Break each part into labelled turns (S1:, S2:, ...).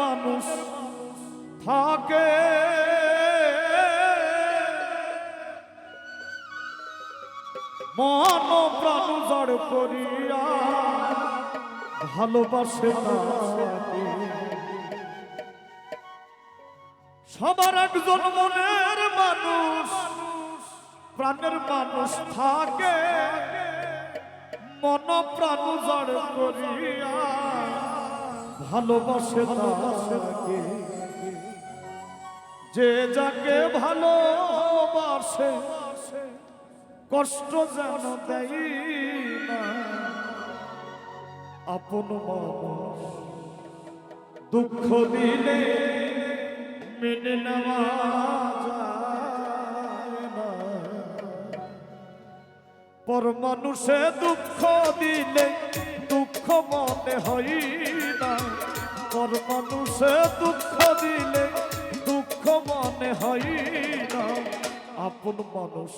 S1: মানুষ থাকে। মন প্রাণ জড় করিয়া ভালোবাসে সবার একজন মনের মানুষ, প্রাণের মানুষ থাকে। মন প্রাণ জড় করিয়া ভালোবাসে তাকে। যে যাকে ভালোবাসে, কষ্ট যেন দেয় আপন মানুষ দুঃখ দিলে মেনে নেওয়া পর মানুষে দুঃখ দিলে মনে হয় না পর মানুষে দুঃখ দিলে দুঃখ মনে হয় না আপন মানুষ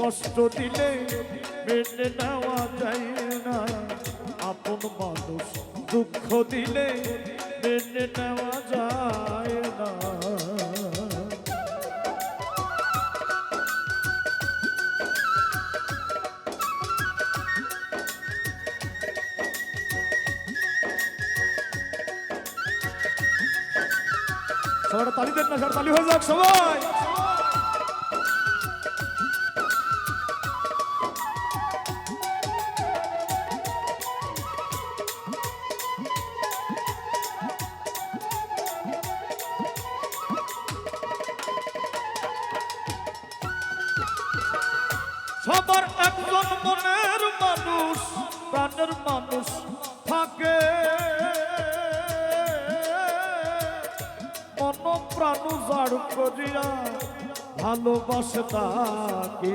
S1: কষ্ট দিলে মেনে নেওয়া যায় না। আপন মানুষ দুঃখ দিলে মেনে নেওয়া যায় না। সবার তালি দেন না তালি হয়ে যাক, সবাই। সবার একজন মনের মানুষ, প্রাণের মানুষ থাকে। মন প্রাণ জাড় করিয়া ভালোবাসে তাকে।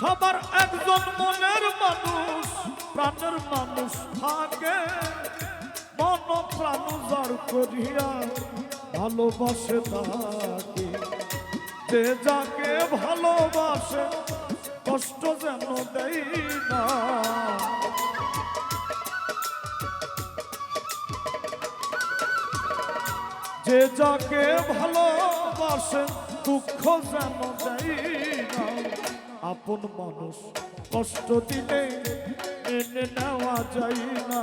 S1: সবার একজন মনের মানুষ, প্রাণের মানুষ থাকে। মন প্রাণ জাড় করিয়া ভালোবাসে তাকে। যে যাকে ভালোবাসে, কষ্ট যেন দেয় না। যে যাকে ভালোবাসে, দুঃখ যেন দেয় না। আপন মানুষ কষ্ট দিলে এনে নেওয়া যায় না।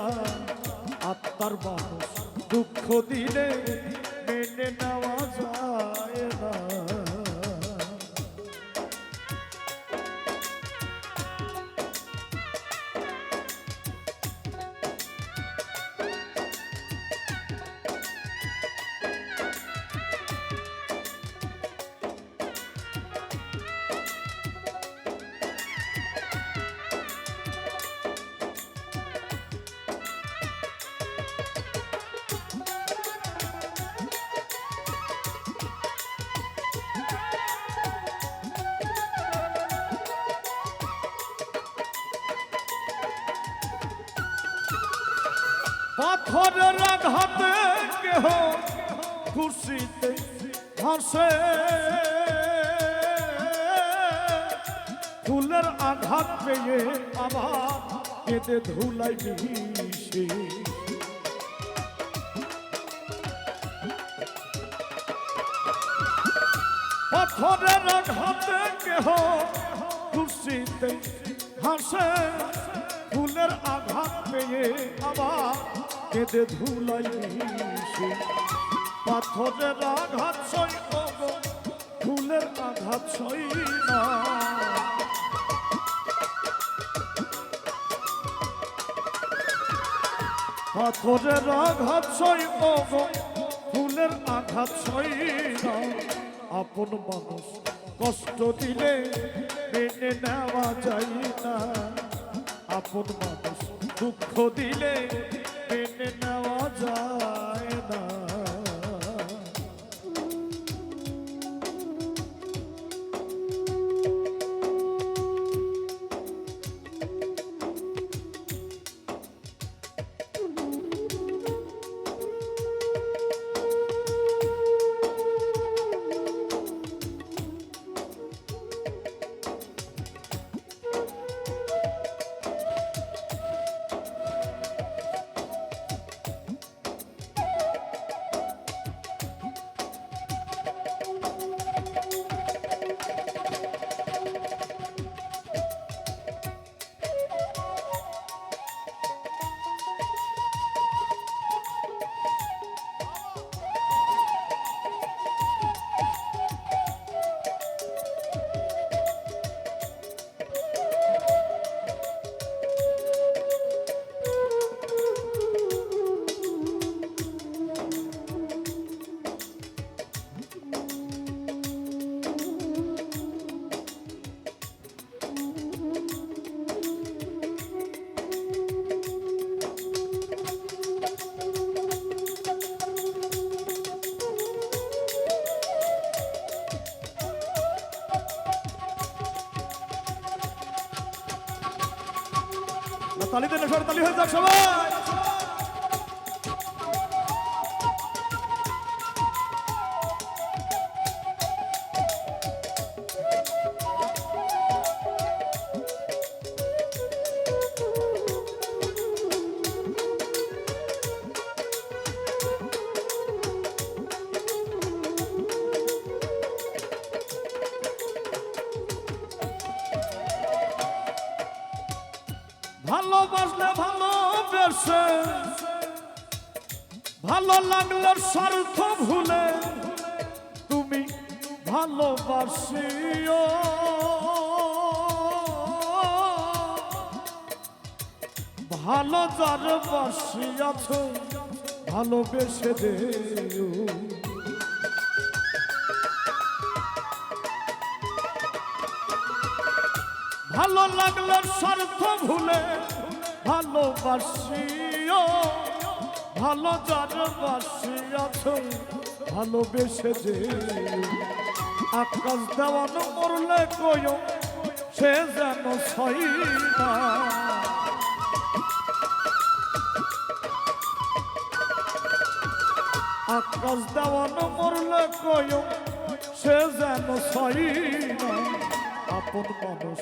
S1: আত্মার মানুষ দুঃখ দিলে মেনে নেওয়া যায় না পাথরের আঘাতে কেহ খুশিতে হাসে ফুলের আঘাত পেয়ে আবার কেঁদে ধুলাই মিশে। পাথরের আঘাতে কেহ খুশিতে হাসে ফুলের আঘাত পেয়ে আবার কেঁদে ধুলাই মিশে পাথরের আঘাত সই ফুলের আঘাত সই না। পাথরের আঘাত সই ফুলের আঘাত সই না। আপন মানুষ কষ্ট দিলে মেনে নেওয়া যায় না। আপন মানুষ দুঃখ দিলে নেওয়া তালি নেশার তালি হয়ে যাক সবাই। ভালোবাসলে ভালোবেসে ভালো লাগলে স্বার্থ ভুলে তুমি ভালোবাসিও। ভালো যার বাসিয়াছ ভালোবেসে দেও। ভালো লাগলে স্বার্থ ভুলে ভালোবাসিও ভালো যার বাসিয়াছ ভালোবেসে যে আকাশ দেওয়ান মরলে কয়, সে যেন সই না। আকাশ দেওয়ান মরলে কয়, সে যেন সই না। আপন মানুষ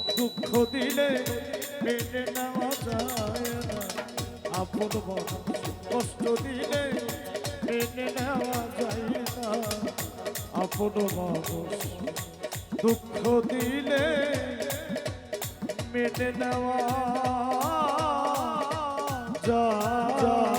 S1: দুঃখ দিলে মেনে নেওয়া যায় না। আপন কষ্ট দিলে মেনে নেওয়া যায় না। আপন দুঃখ দিলে মেনে নেওয়া যায়